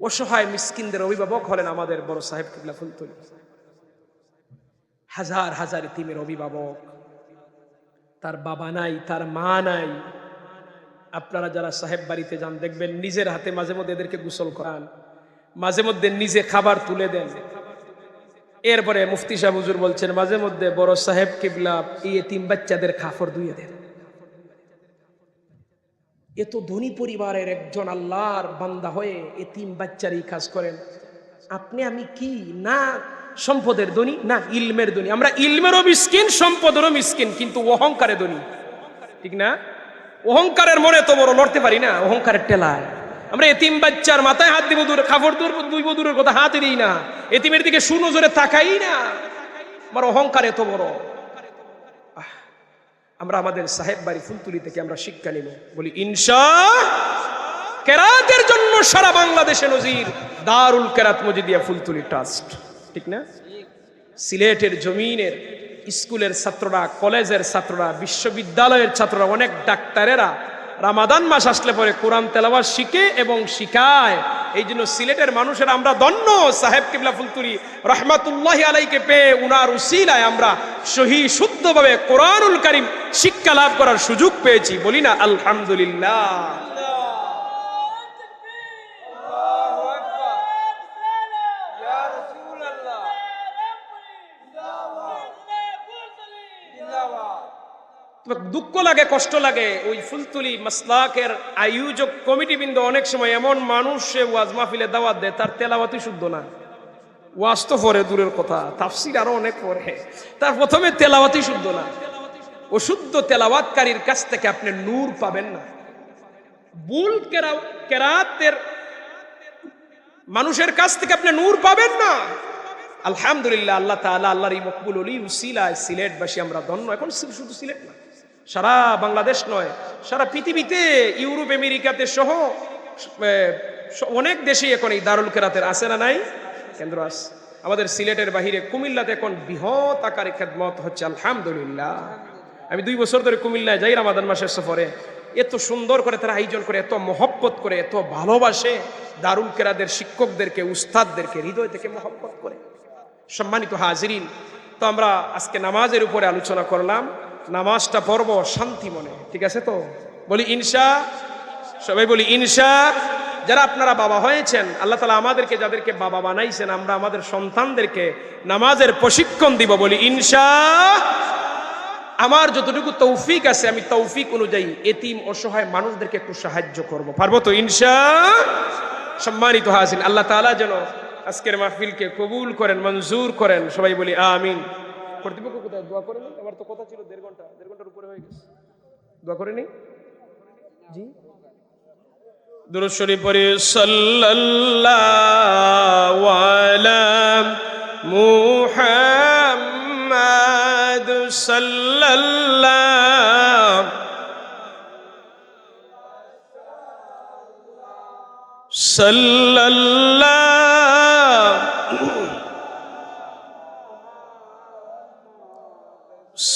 অসহায় মিসকিনদের অভিভাবক হলেন আমাদের বড় সাহেব কিবলা ফুলতলি। হাজার হাজার তিমের অভিভাবক। তার বাবা নাই, তার মা নাই। আপনারা যারা সাহেব বাড়িতে যান, দেখবেন নিজের হাতে মাঝে মধ্যে এদেরকে গোসল করান। মাঝে মধ্যে নিজে খাবার তুলে দেন। এরপরে মুফতি সাহেব হুজুর বলছেন, মাঝে মধ্যে বড় সাহেব কিবলা এই তিন বাচ্চাদের খাফর ধুয়ে দেন। এত ধনী পরিবারের একজন আল্লাহর বান্দা হয়ে এ তিন বাচ্চারই কাজ করেন। আপনি আমি কি? না, সম্পদের ধনী, না, ইলমের ধনী। আমরা ইলমেরও মিসকিন, সম্পদেরও মিসকিন, কিন্তু অহংকারে ধনী। ঠিক না? অহংকারের মনে তো বড় লড়তে পারি না, অহংকারের টেলায়। আমরা এতিম বাচ্চার মাথায় হাত দিব দূরে খাবার দূর, দুই দূরের কথা হাত দিই না। এতিমের দিকে শুনো জোরে তাকাই না। আমার অহংকার এত বড়। আমরা আমাদের সাহেব বাড়ি ফুলতুলি থেকে আমরা শিক্ষা নিব। বলি, ইনশা কেরাতের জন্য সারা বাংলাদেশে নজির দারুল কেরাত মজিদিয়া ফুলতুলি ট্রাস্ট। ঠিক না? সিলেটের জমিনের স্কুলের ছাত্ররা, কলেজের ছাত্ররা, বিশ্ববিদ্যালয়ের ছাত্ররা, অনেক ডাক্তারেরা রামাদান মাস আসলে পরে কোরআন তেলাওয়াত শিখে এবং শিখায়। এই জন্য সিলেটের মানুষের আমরা দন্য সাহেব কিবলা ফুলতুরি রহমাতুল্লাহ আলাইকে পেয়ে উনার উসিলায় আমরা সহি শুদ্ধভাবে কোরআনুল করিম শিক্ষা লাভ করার সুযোগ পেয়েছি। বলি না, আলহামদুলিল্লাহ। দুঃখ লাগে, কষ্ট লাগে, ওই ফুলতুলি মাসলাকের আয়োজক কমিটি বিন্দু অনেক সময় এমন মানুষ সে ওয়াজ মাহফিলে দাওয়াত দেয়, তার তেলাওয়াতই শুদ্ধ না। ওয়াজ তো পরে, দূরের কথা, তাফসির আরও অনেক পরে। তার প্রথমে তেলাওয়াতই শুদ্ধ না। অশুদ্ধ তেলাওয়াতকারীর কাছ থেকে আপনি নূর পাবেন না। কেরা, কেরাতের মানুষের কাছ থেকে আপনি নূর পাবেন না। আলহামদুলিল্লাহ, আল্লাহ তাআলা আল্লাহর এই মকবুল অলি উসিলায় সিলেটবাসী আমরা ধন্য। এখন শুধু সিলেট না। সারা বাংলাদেশ নয়, সারা পৃথিবীতে, ইউরোপ, আমেরিকাতে সহ অনেক দেশেই এখন এই দারুল কেরাতের আছে না নাই? কেন্দ্র আছে। আমাদের সিলেটের বাহিরে কুমিল্লাতে এখন বৃহৎ আকারে খেদমত হচ্ছে, আলহামদুলিল্লাহ। আমি দুই বছর ধরে কুমিল্লায় যাই, রামাদান মাসের সফরে। এত সুন্দর করে তারা আয়োজন করে, এত মহব্বত করে, এত ভালোবাসে দারুল কেরাদের শিক্ষকদেরকে, উস্তাদদেরকে, হৃদয় থেকে মহব্বত করে। সম্মানিত হাজিরিন, তো আমরা আজকে নামাজের উপরে আলোচনা করলাম। নামাজটা পড়ব শান্তি মনে, ঠিক আছে তো? বলি, ইনশা, সবাই বলি, ইনশা, যারা আপনারা বাবা হয়েছেন, আল্লাহ তালা আমাদেরকে যাদেরকে বাবা বানাইছেন, আমরা আমাদের সন্তানদেরকে নামাজের প্রশিক্ষণ দিব। বলি, ইনশা, আমার যতটুকু তৌফিক আছে, আমি তৌফিক অনুযায়ী এতিম অসহায় মানুষদেরকে একটু সাহায্য করব। পারব তো, ইনশা? সম্মানিত হাসিন আল্লাহ তাআলা যেন আজকের মাহফিলকে কবুল করেন, মঞ্জুর করেন, সবাই বলি, আমিন। কর্তৃপক্ষ কোথায়? দোয়া করে তো কথা ছিল দেড় ঘণ্টা, দেড় ঘণ্টার উপরে হয়ে গেছে। দোয়া জি। সাল্লাল্লাহু সাল্লাল্লাহু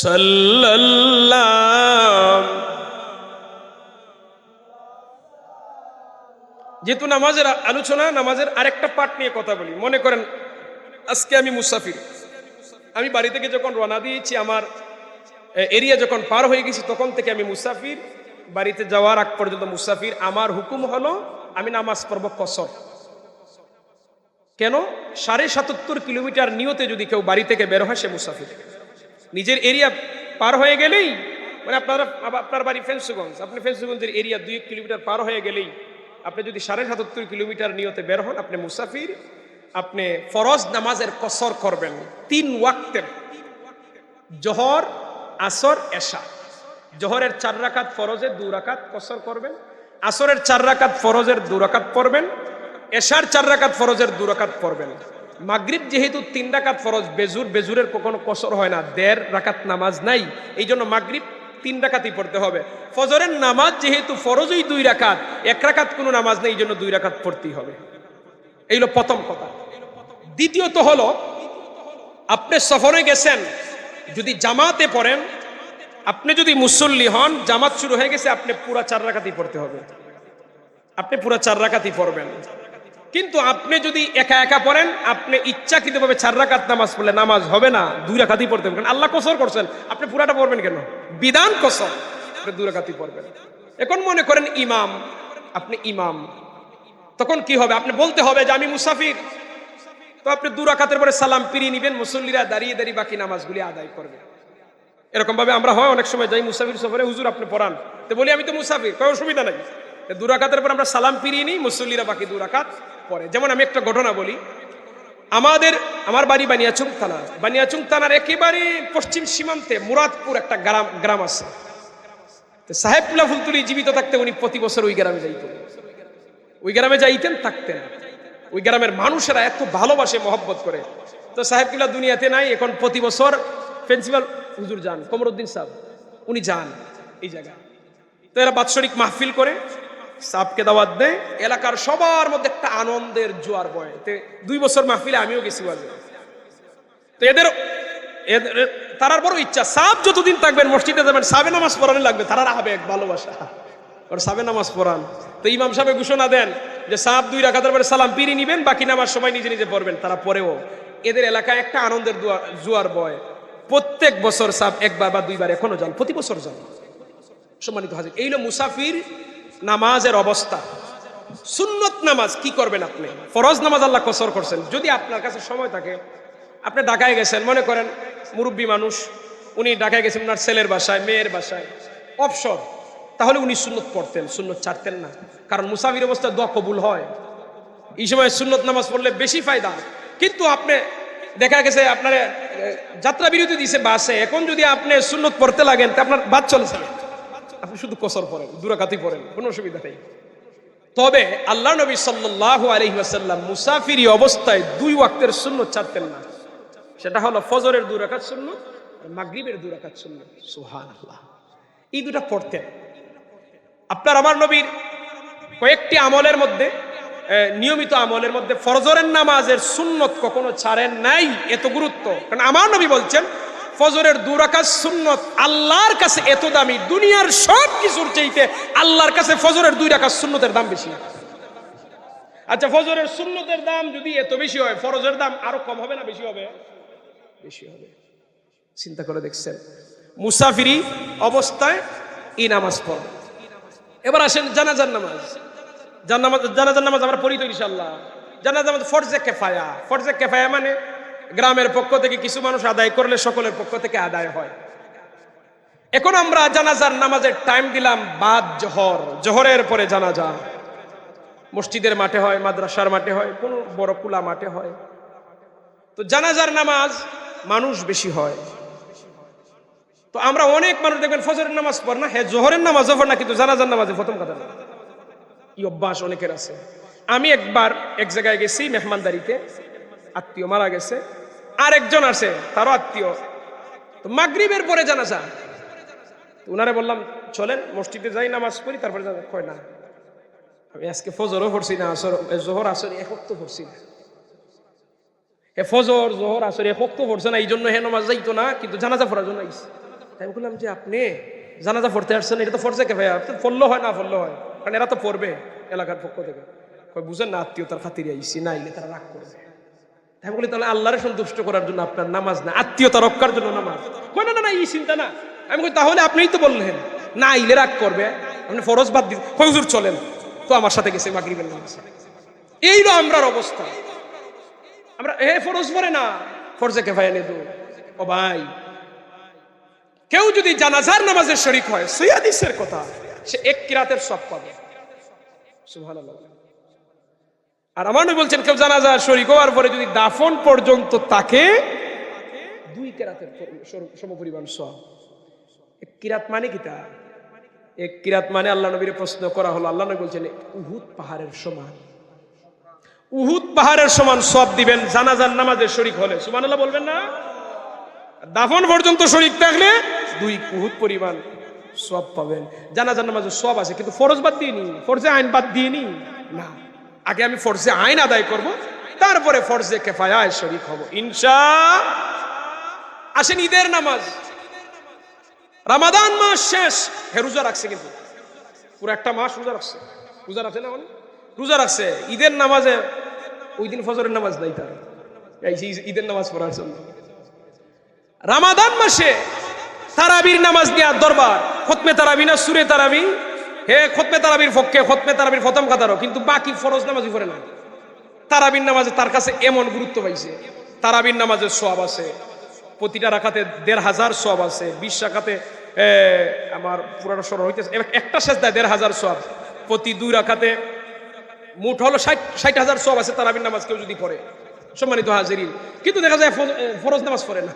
সাল্লাল্লাহু। যেহেতু নামাজের আলোচনা, নামাজের আরেকটা পার্ট নিয়ে কথা বলি। মনে করেন, আজকে আমি মুসাফির। আমি বাড়ি থেকে যখন রওনা দিয়েছি, আমার এরিয়া যখন পার হয়ে গেছি, তখন থেকে আমি মুসাফির। বাড়িতে যাওয়ার আগ পর্যন্ত মুসাফির। আমার হুকুম হলো, আমি নামাজ পড়ব কসর। কেন? সাড়ে সাতাত্তর কিলোমিটার নিয়তে যদি কেউ বাড়ি থেকে বের হয়, সে মুসাফির। নিজের এরিয়া পার হয়ে গেলেই মানে আপনারা, আপনার বাড়ি ফেন্সুগঞ্জ আপনি ফেন্সুগঞ্জের এরিয়া দুই কিলোমিটার পার হয়ে গেলেই, আপনি যদি সাড়ে সাতাত্তর কিলোমিটার নিয়তে বের হন, আপনি মুসাফির, আপনি ফরজ নামাজের কসর করবেন তিন ওয়াক্তের। জহর, আসর, এশা। জহরের চার রাকাত ফরজের দু রাকাত কসর করবেন, আসরের চার রাকাত ফরজের দু রাকাত পড়বেন, এশার চার রাকাত ফরজের দু রাকাত পড়বেন। মাগরিব যেহেতু তিন রাকাত ফরজ, বেজুর, বেজুরের কখনো কসর হয় না, দেড় রাকাত নামাজ নাই এই জন্য মাগরিব তিন রাকাতই পড়তে হবে। ফজরের নামাজ যেহেতু ফরজই দুই রাকাত, এক রাকাত কোনো নামাজ নেই এই জন্য দুই রাকাত পড়তেই হবে। এই হলো প্রথম কথা। দ্বিতীয়ত হলো, আপনি সফরে গেছেন, যদি জামাতে পড়েন, আপনি যদি মুসল্লি হন, জামাত শুরু হয়ে গেছে, আপনি পুরা চার রাকাতই পড়তে হবে। আপনি পুরা চার রাকাতই পড়বেন। কিন্তু আপনি যদি একা একা পড়েন, আপনি ইচ্ছাকৃতভাবে চার রাকাত নামাজ পড়লে নামাজ হবে না, দুই রাকাতই পড়তে হবে। আল্লাহ কসর করছেন, আপনি পুরাটা পড়বেন কেন? বিধান কসর দুই রাকাতই পড়বেন। এখন মনে করেন ইমাম, আপনি ইমাম, তখন কি হবে? আপনি বলতে হবে যে আমি মুসাফির। তো আপনি দু রাকাতের পরে সালাম পিরিয়ে নিবেন, মুসল্লিরা দাঁড়িয়ে দাঁড়িয়ে বাকি নামাজগুলি আদায় করবে। এরকম ভাবে আমরা হয়, অনেক সময় যাই মুসাফির সফরে, হুজুর আপনি পড়ান। তো বলি, আমি তো মুসাফির, কোনো অসুবিধা নাই। তো দু পর আমরা সালাম ফিরিয়ে নিই, মুসল্লিরা বাকি দুরাকাত পরে যেমন আমি একটা ঘটনা বলি, আমাদের, আমার বাড়ি বানিয়াচুং থানা, বানিয়াচুং থানার একেবারে পশ্চিম সীমান্তে মুরাদপুর একটা গ্রাম গ্রাম আছে। তো সাহেবুল্লাহ ফুলতুলি জীবিত থাকতে উনি প্রতি বছর ওই গ্রামে যাইতেন। ওই গ্রামে যাইতেন, থাকতেন। ওই গ্রামের মানুষেরা এত ভালোবাসে, মহব্বত করে। তো সাহেবকুল্লাহ দুনিয়াতে নাই, এখন প্রতি বছর প্রিন্সিপাল, হুজুর যান কমরুদ্দিন সাহেব, উনি যান এই জায়গায়। তো এরা বাৎসরিক মাহফিল করে সাহবকে দাওয়াত দেয়, এলাকার সবার মধ্যে একটা আনন্দের জোয়ার বয়। তে দুই বছর মাহফিলে আমিও গেছি ওয়াজে তো এদের এদের, তারার বড় ইচ্ছা, সাপ যতদিন থাকবেন, মসজিদে যাবেন সাবে নামাজ পড়ানো লাগবে, তারার আবেগ, ভালোবাসা। আর সাবে নামাজ পড়ান। তো ইমাম সাহেব ঘোষণা দেন যে সাপ দুই রাখাতের পরে সালাম পিরি নিবেন, বাকি নামাজ সবাই নিজে নিজে পড়বেন, তারা পরেও এদের এলাকায় একটা আনন্দের জোয়ার বয়। প্রত্যেক বছর সাপ একবার বা দুইবার এখনও যান প্রতি বছর যান সম্মানিত হাজির, এই হলো মুসাফির নামাজের অবস্থা। সুন্নত নামাজ কি করবেন আপনি? ফরজ নামাজ আল্লাহ কসর করছেন। যদি আপনার কাছে সময় থাকে, আপনি ঢাকায় গেছেন, মনে করেন মুরব্বী মানুষ, উনি ঢাকায় গেছেন ওনার ছেলের বাসায়, মেয়ের বাসায়, অবসর, তাহলে উনি সুন্নত পড়তেন। সুন্নত ছাড়তেন না। কারণ মুসাফির অবস্থায় দোয়া কবুল হয়। এই সময় সুন্নত নামাজ পড়লে বেশি ফায়দা। কিন্তু আপনি, দেখা গেছে আপনার যাত্রা বিরতি দিছে বাসে। এখন যদি আপনি সুন্নত পড়তে লাগেন, তা আপনার বাদ চলে যাবে আপনি শুধু কসর পড়েন দুরাকাতি পড়েন, কোনো অসুবিধা নেই। তবে আল্লাহ নবী সাল্লাল্লাহু আলাইহি ওয়াসাল্লাম মুসাফিরি অবস্থায় দুই ওয়াক্তের সুন্নত ছাড়তেন না। সেটা হলো ফজরের দুই রাকাত সুন্নত, আর মাগরিবের দুই রাকাত সুন্নত। সুবহানাল্লাহ। এই দুটা পড়তেন। আপনার, আমার নবীর কয়েকটি আমলের মধ্যে নিয়মিত আমলের মধ্যে ফরজরের নামাজের সুন্নত কখনো ছাড়েন নাই, এত গুরুত্ব। কারণ আমার নবী বলছেন ফজরের দুরাকাত সুন্নত আল্লাহর কাছে এত দামি, দুনিয়ার সব কিছুর চাইতে আল্লাহর কাছে ফজরের দুই রাকাত সুন্নতের দাম বেশি। আচ্ছা ফজরের সুন্নতের দাম যদি এত বেশি হয়, ফরজের দাম আরও কম হবে না বেশি হবে? বেশি হবে। চিন্তা করে দেখছেন, মুসাফিরি অবস্থায় ই নামাজ পড়। এবার আসেন জানাজার নামাজ। জানাজার নামাজ আমরা পড়ি তো ইনশাল্লাহ জানাজার নামাজ ফরজে কেফায়া। ফরজে কেফায়া মানে গ্রামের পক্ষ থেকে কিছু মানুষ আদায় করলে সকলের পক্ষ থেকে আদায় হয়। এখন আমরা জানাজার নামাজের টাইম দিলাম, বাদ জহর। জহরের পরে জানাজা। মসজিদের মাঠে হয়, মাদ্রাসার মাঠে হয়, কোনো বড় কুলা মাঠে হয়। তো জানাজার নামাজ মানুষ বেশি হয়। তো আমরা অনেক মানুষ দেখবেন ফজরের নামাজ পড় না হ্যাঁ জোহরের নামাজ পড় না, কিন্তু জানাজার নামাজে প্রথম কথা না এই অভ্যাস অনেকের আছে। আমি একবার এক জায়গায় গেছি, মেহমানদারিতে। আত্মীয় মারা গেছে আর একজন আছে, তারও আত্মীয়। তো মাগরিবের পরে জানাজা। তো ওনারে বললাম, চলেন, মসজিদে যাই, নামাজ পড়ি, তারপরে জানা কয়, না। আমি আজকে ফজরও পড়ছি না, আসর জোহর, আসর এক তো পড়ছি না। এ ফজর, জোহর, আসর এক তো পড়ছে না এই জন্য হে নামাজ যাইতো না, কিন্তু জানাজা পড়ার জন্য আইসি তাই বললাম যে, আপনি জানাজা পড়তে আসছেন, এটা তো ফরজে কে ভাইয়া? পড়ল হয়, না পড়ল হয়? কারণ এরা তো পড়বে এলাকার পক্ষ থেকে। বুঝেন না, আত্মীয়তার খাতিরে আইসি না আইলে তারা রাগ করবে। আমি বলি তাহলে আল্লাহরে সন্তুষ্ট করার জন্য আপনার নামাজ না, আত্মীয়তা রক্ষার জন্য নামাজ। কয় না না এই চিন্তা না। আমি কই, তাহলে আপনিই তো বললেন, না আইলে রাগ করবে, আপনি ফরজ বাদ দিন। হুজুর, চলেন। তো আমার সাথে গেছে মাগরিবের নামাজ। এই হলো আমরার অবস্থা। আমরা, এ, ফরজ পরে না। ফরজে কে ভাই দু ও ভাই। কেউ যদি জানাজার নামাজের শরিক হয় সৈয়াদিসের কথা, সে এক কিরাতের সব পাবে। সুবহানাল্লাহ। আর আমার বলছেন, কেউ জানাজার শরিক হওয়ার পরে যদি দাফন পর্যন্ত তাকে, দুই কিরাতের সমপরিমাণ সব এক কিরাত মানে কি তা? এক কিরাত মানে আল্লাহ নবীর প্রশ্ন করা হলো। আল্লাহ নবী বলছেন, উহুদ পাহাড়ের সমান। উহুদ পাহাড়ের সমান সব দিবেন, জানাজার নামাজের শরিক হলে। সুবহানাল্লাহ বলবেন না? দাফন পর্যন্ত শরিক থাকলে দুই উহুদ পরিমাণ সব পাবেন। জানাজার নামাজে সব আছে, কিন্তু ফরজ বাদ দিয়ে নি। ফরজে আইন বাদ দিয়ে নি। না। আগে আমি ফরজে আইন আদায় করব, তারপরে ফরজে কেফায়ায় শরিক হব। ইনশা আসেন ঈদের নামাজ। রামাদান মাস শেষ। হে, রোজা রাখছে কিন্তু। পুরো একটা মাস রোজা রাখছে। রোজা রাখছে না মানে? রোজা রাখছে। ঈদের নামাজে ওই দিন ফজরের নামাজ নাই তার। ঈদের নামাজ পড়ার জন্য। রামাদান মাসে তারাবির নামাজ নেওয়ার দরবার, খতমে তারাবি না সুরে তারাবি? হে খতমে তারাবির পক্ষে খতমে তারাবির প্রথম কাতারও কিন্তু বাকি ফরজ নামাজই পড়ে না। তারাবির নামাজে তার কাছে এমন গুরুত্ব পাইছে, তারাবির নামাজের সব আছে, প্রতিটা রাখাতে দেড় হাজার সব আছে, বিশ রাখাতে আমার পুরানো সর হইতেছে একটা শেষ দেয় দেড় হাজার সব প্রতি দুই রাখাতে মোট হলো ষাট ষাট হাজার সব আছে তারাবির নামাজ কেউ যদি পড়ে, সম্মানিত হাজিরিন। কিন্তু দেখা যায় ফরজ নামাজ পড়ে না।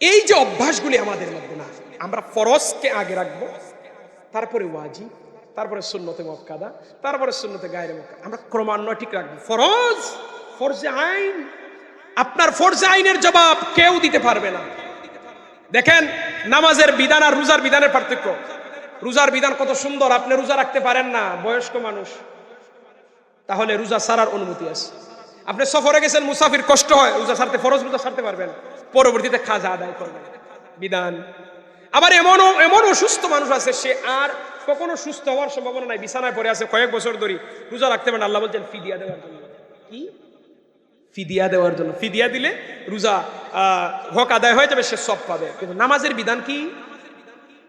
এই যে অভ্যাসগুলি আমাদের মধ্যে না, আমরা ফরজকে আগে রাখব তারপরে ওয়াজি তারপরে সুন্নতে মক্কাদা তারপরে সুন্নতে গায়ের মক্কা। আমরা ক্রমান্বয় ঠিক রাখব। ফরজ, ফরজে আইন। আপনার ফরজে আইনের জবাব কেউ দিতে পারবে না। দেখেন, নামাজের বিধান আর রোজার বিধানের পার্থক্য। রোজার বিধান কত সুন্দর, আপনি রোজা রাখতে পারেন না, বয়স্ক মানুষ। তাহলে রোজা সারার অনুমতি আছে। আপনি সফরে গেছেন, মুসাফির কষ্ট হয়, রোজা সারতে, ফরজ রোজা সারতে পারবেন পরবর্তীতে খাজা আদায় করবেন। বিধান আবার এমনও এমন অসুস্থ মানুষ আছে, সে আর কখনো সুস্থ হওয়ার সম্ভাবনা নাই। বিছানায় পড়ে আছে কয়েক বছর ধরে। রোজা রাখতে পারেন আল্লাহ বলছেন, ফিদিয়া দেওয়ার জন্য। কি? ফিদিয়া দেওয়ার জন্য। ফিদিয়া দিলে রোজা হক আদায় হয়ে যাবে, সে সব পাবে। কিন্তু নামাজের বিধান কি?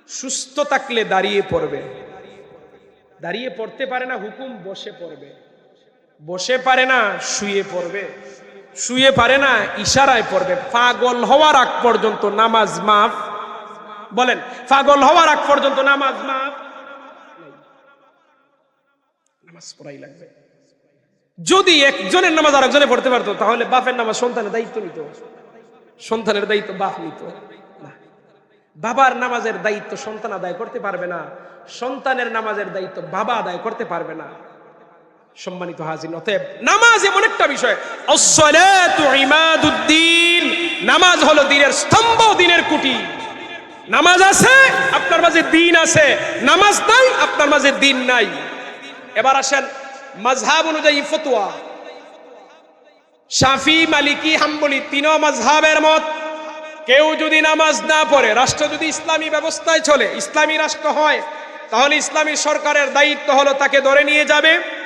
সুস্থ থাকলে দাঁড়িয়ে পড়বে। দাঁড়িয়ে পড়তে পারে না, হুকুম, বসে পড়বে। বসে পারে না, শুয়ে পড়বে। শুয়ে পারে না, ইশারায় পড়বে। পাগল হওয়ার আগ পর্যন্ত নামাজ মাফ বলেন, পাগল হওয়ার আগ পর্যন্ত নামাজ মাফ নামাজ পড়াই লাগবে। যদি একজনের নামাজ আরেকজনে পড়তে পারতো, তাহলে বাপের নামাজ সন্তানের দায়িত্ব নিত। সন্তানের দায়িত্ব বাপ নিত। বাবার নামাজের দায়িত্ব সন্তান আদায় করতে পারবে না। সন্তানের নামাজের দায়িত্ব বাবা আদায় করতে পারবে না। সম্মানিত হাজির, অতএব নামাজ এমন একটা বিষয়। নামাজ হলো দিনের স্তম্ভ, দিনের কুটি। নামাজ আছে, আপনার মাঝে দিন আছে। নামাজ নাই, আপনার মাঝে দিন নাই। এবার আসেন মাযহাব অনুযায়ী ফতোয়া। শাফি, মালিকি, হাম্বলি তিন মাযহাবের মত। কেউ যদি নামাজ না পড়ে, রাষ্ট্র যদি ইসলামী ব্যবস্থায় চলে, ইসলামী রাষ্ট্র হয়, তাহলে ইসলামী সরকারের দায়িত্ব হলো তাকে ধরে নিয়ে যাবে।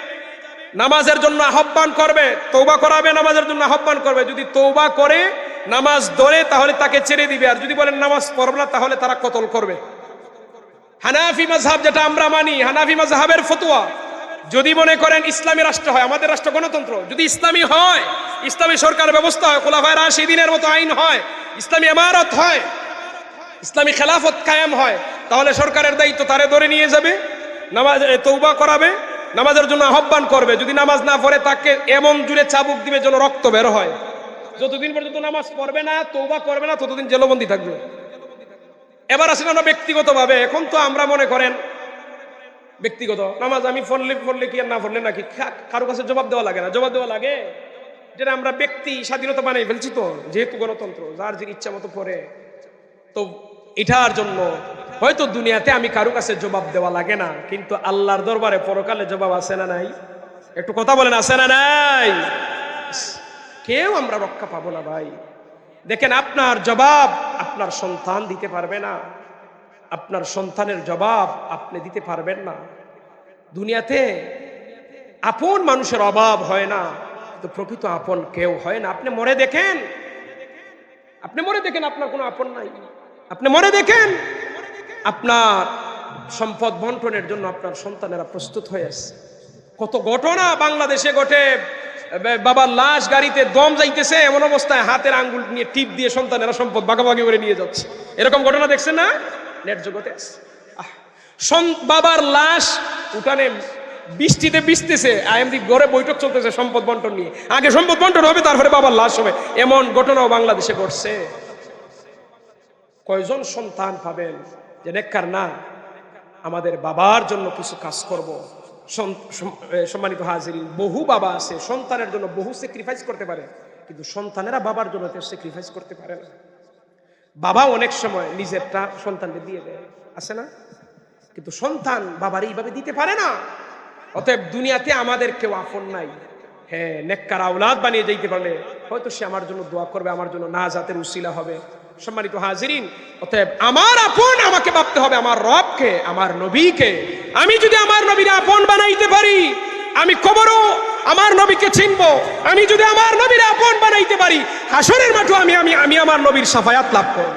নামাজের জন্য আহ্বান করবে তৌবা করাবে, নামাজের জন্য আহ্বান করবে। যদি তৌবা করে, নামাজ ধরে, তাহলে তাকে ছেড়ে দিবে। আর যদি বলেন নামাজ পড়বে না, তাহলে তারা কতল করবে? হানাফি মাযহাব যেটা আমরা মানি, হানাফি মাযহাবের ফতুয়া। যদি মনে করেন ইসলামী রাষ্ট্র হয়, আমাদের রাষ্ট্র গণতন্ত্র, যদি ইসলামী হয়, ইসলামী সরকার ব্যবস্থা হয়, খোলাফায় রাশিদিনের মতো আইন হয়, ইসলামী ইমারত হয়, ইসলামী খেলাফত কায়েম হয়, তাহলে সরকারের দায়িত্ব তারে ধরে নিয়ে যাবে, নামাজ তৌবা করাবে নামাজের জন্য আহ্বান করবে। যদি নামাজ না পড়ে, তাকে এমন জুড়ে চাবুক দিবে যেন রক্ত বের হয়। যতদিন পর্যন্ত নামাজ পড়বে না তৌবা করবে না, ততদিন জেলবন্দি থাকবে। এবার আসেন আমরা ব্যক্তিগতভাবে। এখন তো আমরা মনে করেন, ব্যক্তিগত। নামাজ আমি পড়লে পড়লে কি আর না পড়লে নাকি? কারও কাছে জবাব দেওয়া লাগে না। জবাব দেওয়া লাগে যেটা আমরা ব্যক্তি স্বাধীনতা বানাই ফেলছি তো, যেহেতু গণতন্ত্র, যার যে ইচ্ছা মতো পড়ে। তো এটার জন্য হয়তো দুনিয়াতে আমি কারও কাছে জবাব দেওয়া লাগে না, কিন্তু আল্লাহর দরবারে পরকালে জবাব আছে না নাই? একটু কথা বলেন, আছে না নাই? কেউ আমরা রক্ষা পাবো না ভাই। দেখেন, আপনার জবাব আপনার সন্তান দিতে পারবে না। আপনার সন্তানের জবাব আপনি দিতে পারবেন না। দুনিয়াতে আপন মানুষের অভাব হয় না তো প্রকৃত আপন কেউ হয় না। আপনি মরে দেখেন। আপনি মরে দেখেন, আপনার কোনো আপন নাই। আপনি মরে দেখেন। আপনার সম্পদ বন্টনের জন্য আপনার সন্তানেরা প্রস্তুত হয়ে আছে কত ঘটনা বাংলাদেশে ঘটে। বাবার লাশ গাড়িতে দম যাইতেছে, এমন অবস্থায় হাতের আঙ্গুল নিয়ে টিপ দিয়ে সন্তানেরা সম্পদ ভাগাভাগি করে নিয়ে যাচ্ছে। এরকম ঘটনা দেখছেন না? নেট জগতে। বাবার লাশ উঠানে বৃষ্টিতে বিস্তেছে আইএমডি ঘরে বৈঠক চলতেছে সম্পদ বন্টন নিয়ে। আগে সম্পদ বন্টন হবে, তারপরে বাবার লাশ হবে। এমন ঘটনাও বাংলাদেশে ঘটছে। কয়জন সন্তান পাবেন? যে নেককার না আমাদের বাবার জন্য কিছু কাজ করব। সম্মানিত হাজিরিন, বহু বাবা আছে, সন্তানের জন্য বহু স্যাক্রিফাইস করতে পারে, কিন্তু সন্তানেরা বাবার জন্য স্যাক্রিফাইস করতে পারে না। বাবা অনেক সময় নিজেরটা সন্তানকে দিয়ে দেয়, আছে না? কিন্তু সন্তান বাবার এইভাবে দিতে পারে না। অতএব দুনিয়াতে আমাদের কেউ আপন নাই। হ্যাঁ নেককার আওলাদ বানিয়ে যাইতে পারলে হয়তো সে আমার জন্য দোয়া করবে, আমার জন্য না জাতের উসিলা হবে। সম্মানিত হাজিরিন, অতএব আমার আপন আমাকে ভাবতে হবে, আমার রবকে, আমার নবীকে। আমি যদি আমার নবীর আপন বানাইতে পারি, আমি কবরও আমার নবীকে চিনবো। আমি যদি আমার নবীর আপন বানাইতে পারি, হাসরের মাঠে আমি আমি আমি আমার নবীর সাফায়াত লাভ করব।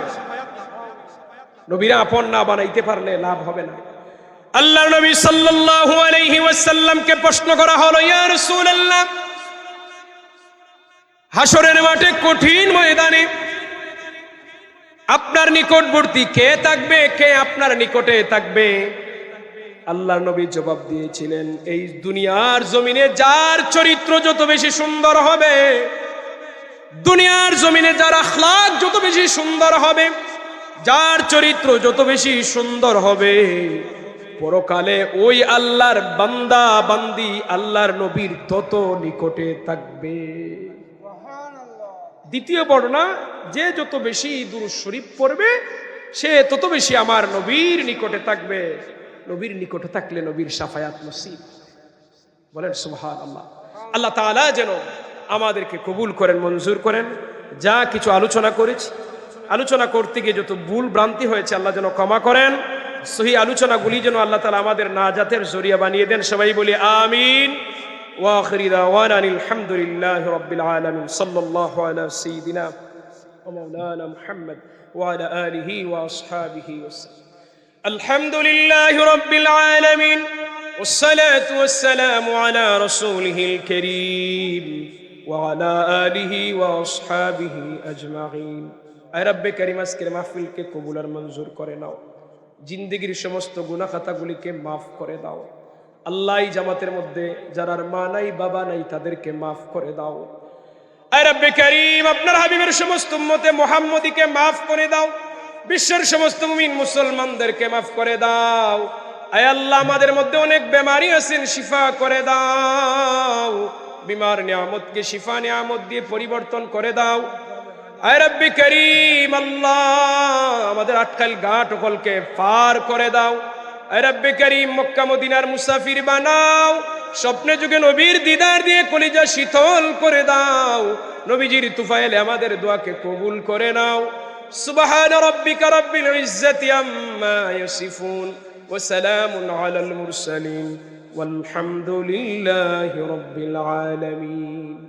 নবীরা আপন না বানাইতে পারলে লাভ হবে না। আল্লাহ নবী সাল্লাল্লাহু আলাইহি ওয়াসাল্লামকে প্রশ্ন করা হলো, ইয়া রাসূলুল্লাহ, হাসরের মাঠে কঠিন ময়দানে নিকটবর্তী কে থাকবে? কে আপনার নিকটে থাকবে? আল্লাহ নবী জবাব দিয়েছিলেন, এই দুনিয়ার জমিনে যার চরিত্র যত বেশি সুন্দর হবে, দুনিয়ার জমিনে যার আখলাক যত বেশি সুন্দর হবে, যার চরিত্র যত বেশি সুন্দর হবে, পরকালে ওই আল্লাহর বান্দা বান্দি আল্লাহর নবীর তত নিকটে থাকবে। দ্বিতীয় বর্ণনা, যে যত বেশি দূর শরীফ পড়বে, সে তত বেশি আমার নবীর নিকটে থাকবে। নবীর নিকটে থাকলে নবীর সাফায়াত নসিব। বলেন সুবহান আল্লাহ আল্লাহ তাআলা যেন আমাদেরকে কবুল করেন, মঞ্জুর করেন। যা কিছু আলোচনা করেছি, আলোচনা করতে গিয়ে যত ভুল ভ্রান্তি হয়েছে, আল্লাহ যেন ক্ষমা করেন। সহি আলোচনাগুলি যেন আল্লাহ তালা আমাদের নাজাতের জরিয়া বানিয়ে দেন। সবাই বলি, আমিন। واخر دعوانا أن الحمد لله رب العالمين صلى الله على سيدنا ومولانا محمد وعلى اله واصحابه وسلم الحمد لله رب العالمين والصلاه والسلام على رسوله الكريم وعلى اله واصحابه اجمعين اي رب كريم আজকের মাহফিলকে কবুল আর মঞ্জুর করে নাও জিন্দেগির সমস্ত গুনাহ খাতাগুলিকে মাফ করে দাও আল্লাহ জামাতের মধ্যে, যারা মা নাই, বাবা নাই, তাদেরকে মাফ করে দাও। আয় আপনার হাবিবের সমস্ত উম্মতে মোহাম্মদীকে মাফ করে দাও। বিশ্বের সমস্ত মুমিন মুসলমানদেরকে মাফ করে দাও। আয় আল্লাহ, আমাদের মধ্যে অনেক বেমারি আছেন, শিফা করে দাও। বিমার নিয়ামতকে, শিফা নিয়ামত দিয়ে পরিবর্তন করে দাও। আয় রব্বি করিম, আল্লাহ, আমাদের আটকাল গাঁট সকলকে পার করে দাও। রব্বি করিম মক্কা মদিনার মুসাফির বানাও স্বপ্নে যুগে নবীর দিদার দিয়ে কলিজা শীতল করে দাও নবীজির তুফাইলে আমাদের দোয়াকে কবুল করে নাও সুবহান রব্বিকা রব্বিল ইজ্জাতি আম্মা ইয়াসিফুন ওয়া সালামুন আলাল মুরসালিন والحمد لله رب العالمين آمين